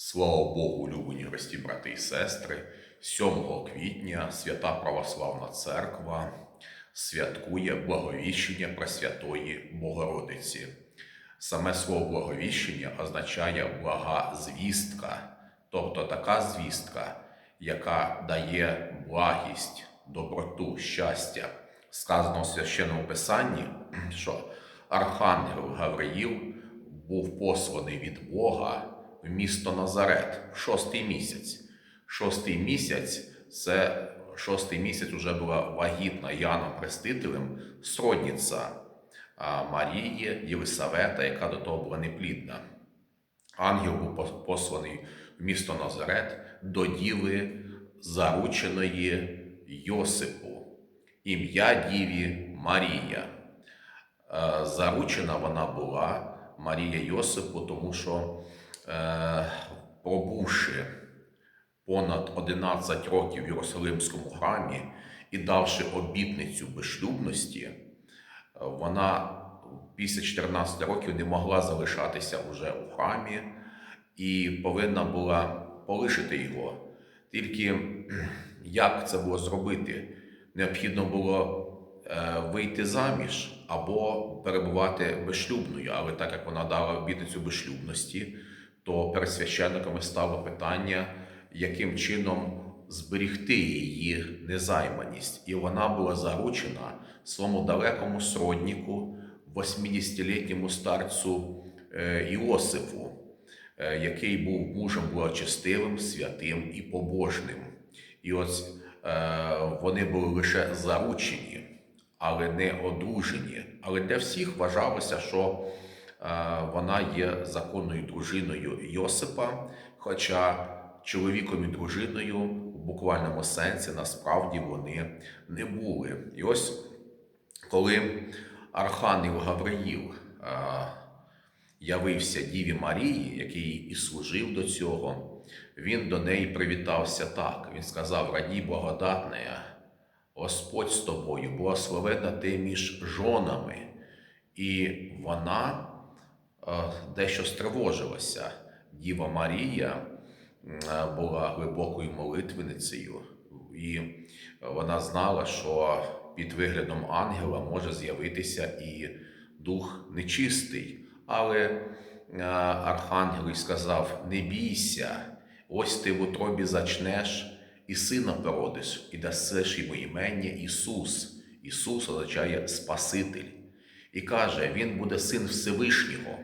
Слава Богу, улюблені гості, брати і сестри, 7 квітня Свята Православна Церква святкує Благовіщення Пресвятої Богородиці. Саме слово благовіщення означає блага звістка, тобто така звістка, яка дає благість, доброту, щастя. Сказано в священному писанні, що Архангел Гавриїл був посланий від Бога місто Назарет шостий місяць. Шостий місяць це шостий місяць вже була вагітна Яном Хрестителем, сродниця Марії Єлисавета, яка до того була неплідна. Ангел був посланий в місто Назарет до діви зарученої Йосипу, ім'я діві Марія. Е, Заручена вона була Марія Йосипу, тому що, пробувши понад 11 років в Єрусалимському храмі і давши обітницю безшлюбності, е, вона після 14 років не могла залишатися уже у храмі і повинна була полишити його. Тільки як це було зробити? Необхідно було е, вийти заміж або перебувати безшлюбною. Але так як вона дала обітницю безшлюбності, то перед священниками стало питання, яким чином зберігти її незайманість. І вона була заручена своєму далекому сроднику, 80-літньому старцю е, Іосифу, е, який був мужем благочестивим, святим і побожним. І ось е, вони були лише заручені, але не одружені. Але для всіх вважалося, що вона є законною дружиною Йосипа, хоча чоловіком і дружиною в буквальному сенсі насправді вони не були. І ось коли Архангел Гавриїл е, явився Діві Марії, який і служив до цього, він до неї привітався так. Він сказав: Радій благодатная, Господь з тобою, благословена ти між жонами. І вона е, дещо стривожилася. Діва Марія е, була глибокою молитвеницею, і вона знала, що під виглядом ангела може з'явитися і дух нечистий. Але е, архангел сказав: Не бійся, ось ти в утробі зачнеш і сина породиш, і дасиш йому імення Ісус. Ісус означає Спаситель. І каже, Він буде син Всевишнього.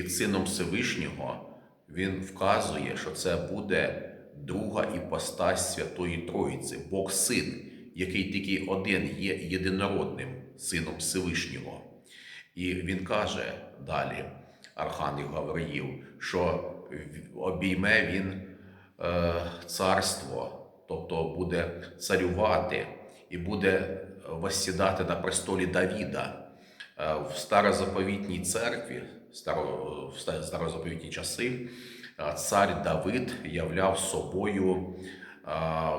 Під сином Всевишнього він вказує, що це буде друга іпостась Святої Троїці, Бог Син, який тільки один є єдинородним сином Всевишнього. І він каже далі, Архангел Гавриїл, що обійме він е, царство, тобто буде царювати і буде воссідати на престолі Давіда. Е, В старозаповітній церкві, старо- в ста- старозаповітні часи, цар Давид являв собою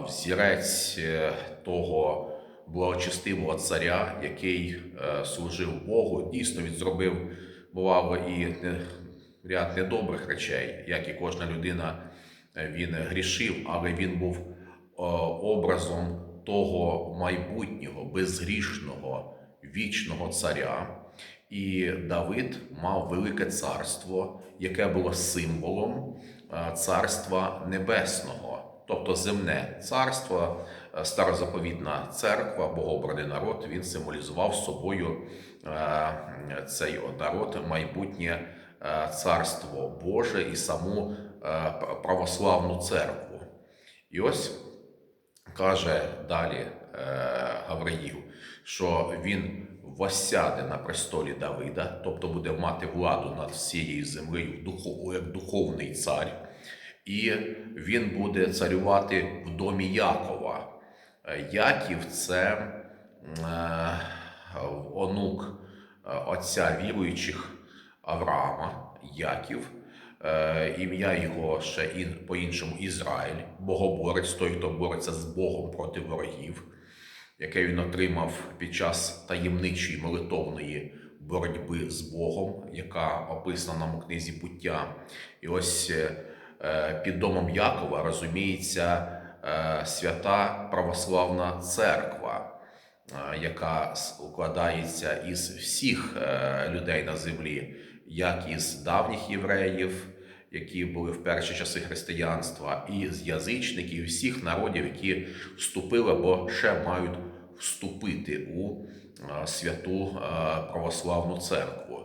взірець е, того благочестивого царя, який е, служив Богу. Дійсно, він зробив, бувало, і ряд недобрих речей, як і кожна людина, е, він грішив, але він був образом того майбутнього, безгрішного, вічного царя. І Давид мав велике царство, яке було символом е, царства небесного, тобто земне царство, е, старозаповітна церква, богообраний народ, він символізував собою е, цей народ, майбутнє царство Боже і саму православну церкву. І ось каже далі Гавриїл, що він воссяде на престолі Давида, тобто буде мати владу над всією землею як духовний цар, і він буде царювати в домі Якова. Е, Яків це е, онук е, отця віруючих Авраама, Яків. Ім'я його ще по-іншому Ізраїль, богоборець, той, хто бореться з Богом проти ворогів, яке він отримав під час таємничої молитовної боротьби з Богом, яка описана нам у книзі буття. І ось е, е, під домом Якова розуміється е, свята православна церква, яка складається із всіх людей на землі, як із давніх євреїв, які були в перші часи християнства, і з язичників, всіх народів, які вступили або ще мають вступити у святу православну церкву.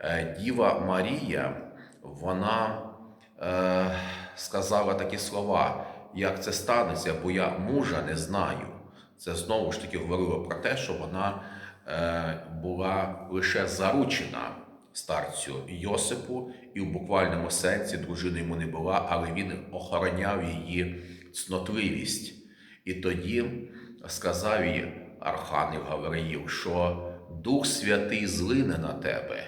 Е, Діва Марія, вона е, сказала такі слова, як це станеться, бо я мужа не знаю. Це знову ж таки говорило про те, що вона е, була лише заручена старцю Йосипу, і в буквальному сенсі дружина йому не була, але він охороняв її цнотливість. І тоді сказав їй Архангел Гавриїл, що Дух Святий злине на тебе,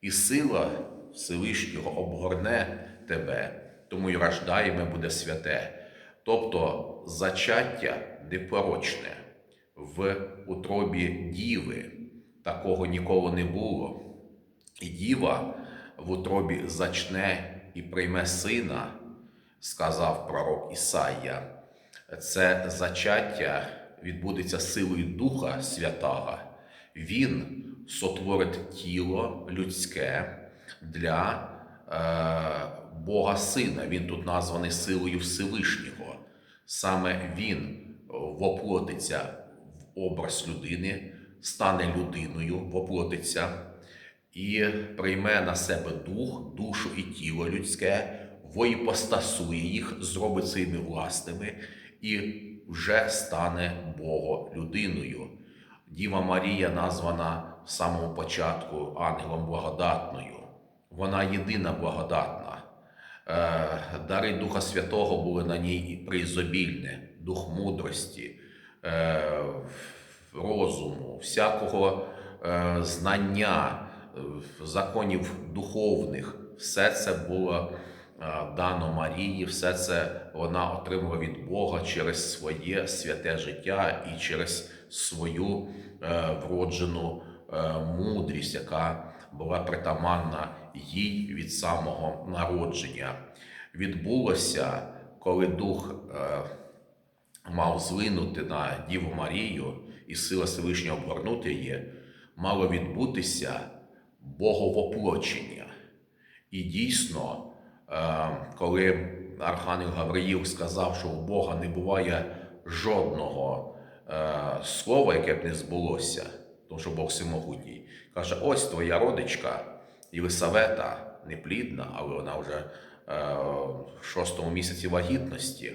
і сила Всевишнього обгорне тебе, тому й рождаємо буде святе. Тобто зачаття непорочне в утробі діви. Такого ніколи не було. І діва в утробі зачне і прийме сина, сказав пророк Ісая. Це зачаття відбудеться силою Духа Святого. Він сотворить тіло людське для е, Бога Сина. Він тут названий силою Всевишнього. Саме він воплотиться в образ людини, стане людиною, воплотиться і прийме на себе дух, душу і тіло людське, воїпостасує їх, зробить своїми власними і вже стане Бого людиною. Діва Марія названа в самому початку ангелом благодатною. Вона єдина благодатна. Е, Дари Духа Святого були на ній і преізобільне, дух мудрості, е, розуму, всякого е, знання, законів духовних. Все це було дано Марії, все це вона отримала від Бога через своє святе життя і через свою е, вроджену е, мудрість, яка була притаманна їй від самого народження. Відбулося, коли дух е, мав злинути на Діву Марію і сила Всевишнього обгорнути її, мало відбутися боговоплочення. І дійсно, е, коли Архангел Гавриїл сказав, що у Бога не буває жодного е, слова, яке б не збулося, тому що Бог всемогутній, каже: ось твоя родичка Єлисавета, неплідна, але вона вже е, в шостому місяці вагітності.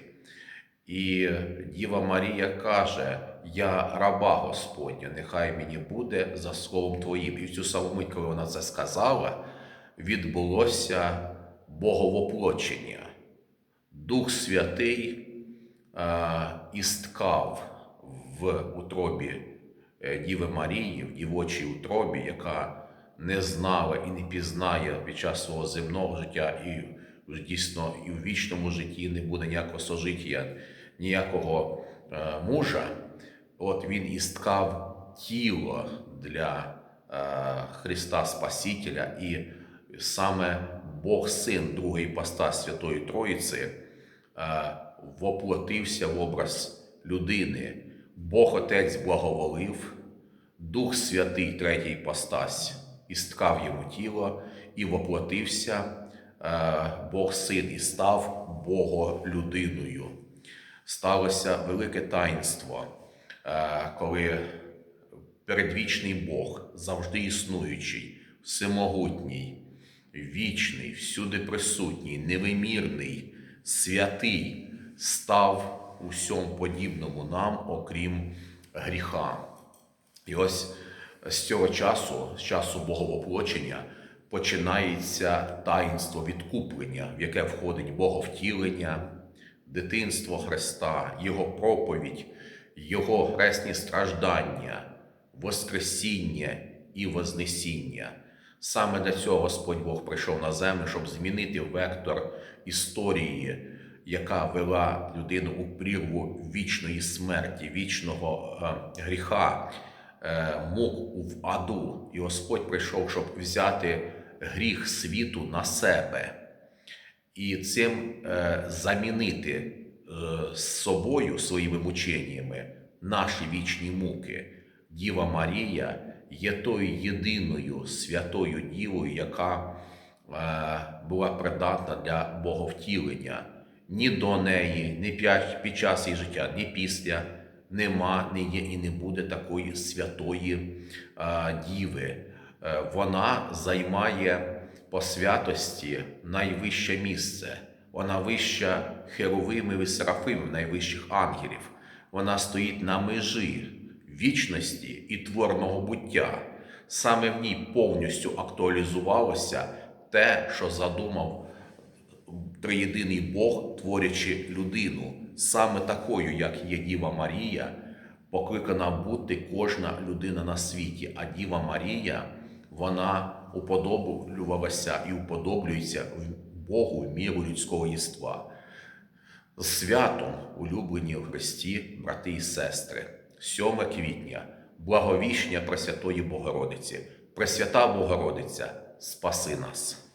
І Діва Марія каже: Я раба Господня, нехай мені буде за словом Твоїм. І в цю саму мить, коли вона це сказала, відбулося боговоплочення. Дух Святий е, істкав в утробі е, Діви Марії, в дівочій утробі, яка не знала і не пізнає під час свого земного життя, і дійсно і в вічному житті не буде ніякого сожиття, ніякого е, мужа. От він істкав тіло для е, Христа Спасителя, і саме Бог Син, другий іпостась Святої Троїці, е, воплотився в образ людини. Бог Отець благоволив, Дух Святий, третій іпостась, істкав йому тіло і воплотився е, Бог Син і став Бого-людиною. Сталося велике таїнство, е, коли передвічний Бог, завжди існуючий, всемогутній, вічний, всюди присутній, невимірний, святий, став усьому подібному нам, окрім гріха. І ось з цього часу, з часу боговоплочення, починається таїнство відкуплення, в яке входить боговтілення, дитинство Христа, Його проповідь, Його хресні страждання, Воскресіння і Вознесіння. Саме для цього Господь Бог прийшов на землю, щоб змінити вектор історії, яка вела людину у прірву вічної смерті, вічного е, гріха, е, мук в аду. І Господь прийшов, щоб взяти гріх світу на себе. і цим е, замінити з собою своїми мученнями наші вічні муки. Діва Марія є тою єдиною святою дівою, яка е, була придатна для боговтілення. Ні до неї, ні під час її життя, ні після нема, не є і не буде такої святої е, діви. Е, вона займає по святості найвище місце. Вона вища херовимів і серафимів, найвищих ангелів. Вона стоїть на межі вічності і творного буття. Саме в ній повністю актуалізувалося те, що задумав триєдиний Бог, творячи людину. Саме такою, як є Діва Марія, покликана бути кожна людина на світі. А Діва Марія, вона уподоблювалася і уподоблюється Богу міру людського єства. Святом, улюблені в Христі, брати і сестри, 7 квітня, благовіщення Пресвятої Богородиці, Пресвята Богородиця, спаси нас.